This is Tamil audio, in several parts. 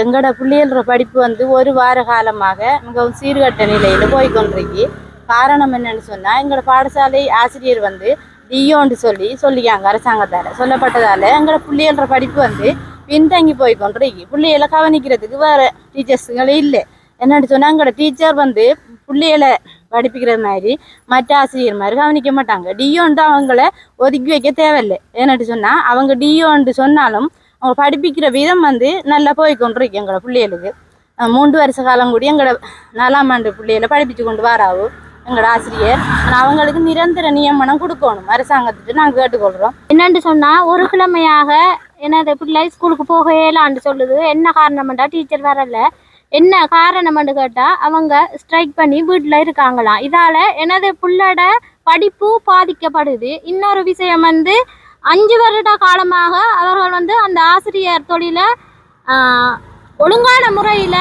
எங்களோட பிள்ளைகளோட படிப்பு வந்து ஒரு வார காலமாக மிகவும் சீர்கட்ட நிலையில் போய்கொண்டிருக்கு காரணம் என்னன்னு சொன்னால் எங்களோட பாடசாலை ஆசிரியர் வந்து டியோன்னு சொல்லி சொல்லிக்காங்க அரசாங்கத்தால். சொல்லப்பட்டதால் எங்களோட பிள்ளைகளோட படிப்பு வந்து பின்தங்கி போய்கொண்டிருக்கு பிள்ளைகளை கவனிக்கிறதுக்கு வேறு டீச்சர்ஸுங்களே இல்லை. என்னென்னு சொன்னால் எங்களோட டீச்சர் வந்து பிள்ளைகளை படிப்பிக்கிற மாதிரி மற்ற ஆசிரியர் மாதிரி கவனிக்க மாட்டாங்க. டியோன்ட்டு அவங்கள ஒதுக்கி வைக்க தேவையில்லை. ஏன்னாட்டு சொன்னால் அவங்க டியோன்ட்டு சொன்னாலும் அவங்க படிப்பிக்கிற விதம் வந்து நல்லா போய் கொண்டிருக்கு எங்களோட பிள்ளைகளுக்கு. மூன்று வருஷ காலம் கூடி எங்களோட நாலாம் ஆண்டு பிள்ளைகளை படிப்பிச்சு கொண்டு வராவோ எங்களோட ஆசிரியர். ஆனால் அவங்களுக்கு நிரந்தர நியமனம் கொடுக்கணும். அரசாங்கத்துக்கு நாங்கள் கேட்டுக்கொள்கிறோம் என்னென்று சொன்னால் ஒரு கிழமையாக எனது பிள்ளை ஸ்கூலுக்கு போக இயலான்னு சொல்லுது. என்ன காரணம்டா? டீச்சர் வரல. என்ன காரணம்னு கேட்டால் அவங்க ஸ்ட்ரைக் பண்ணி வீட்டில் இருக்காங்களாம். இதால் எனது பிள்ளோட படிப்பு பாதிக்கப்படுது. இன்னொரு விஷயம் வந்து அஞ்சு வருட காலமாக அவர்கள் வந்து அந்த ஆசிரியர் தொழிலை ஒழுங்கான முறையில்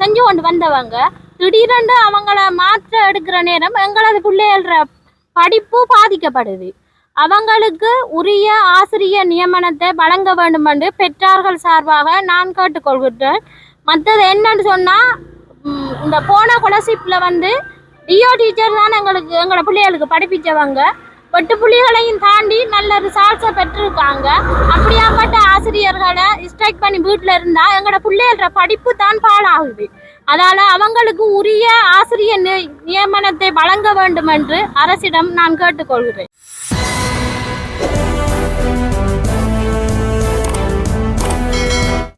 செஞ்சு கொண்டு வந்தவங்க. திடீரென்று அவங்கள மாற்ற எடுக்கிற நேரம் எங்களது பிள்ளைகள படிப்பு பாதிக்கப்படுது. அவங்களுக்கு உரிய ஆசிரியர் நியமனத்தை வழங்க வேண்டும் என்று பெற்றார்கள் சார்பாக நான் கேட்டுக்கொள்கிறேன் மற்றது என்னன்னு சொன்னால் இந்த போன கொலசிப்பில் வந்து டிஓ டீச்சர் தான் எங்களுக்கு எங்களோட பிள்ளைகளுக்கு படிப்பிச்சவங்க. பட்டு புலிகளையும் தாண்டி நல்ல ரிசால்ட்ஸை பெற்றிருக்காங்க. அப்படியாப்பட்ட ஆசிரியர்களை ஸ்ட்ரைக் பண்ணி வீட்டில் இருந்தால் எங்களோட பிள்ளைகளோட படிப்பு தான் பாழாகுது. அதால் அவங்களுக்கு உரிய ஆசிரியர் நி- நியமனத்தை வழங்க வேண்டும் என்று அரசிடம் நான் கேட்டுக்கொள்கிறேன்.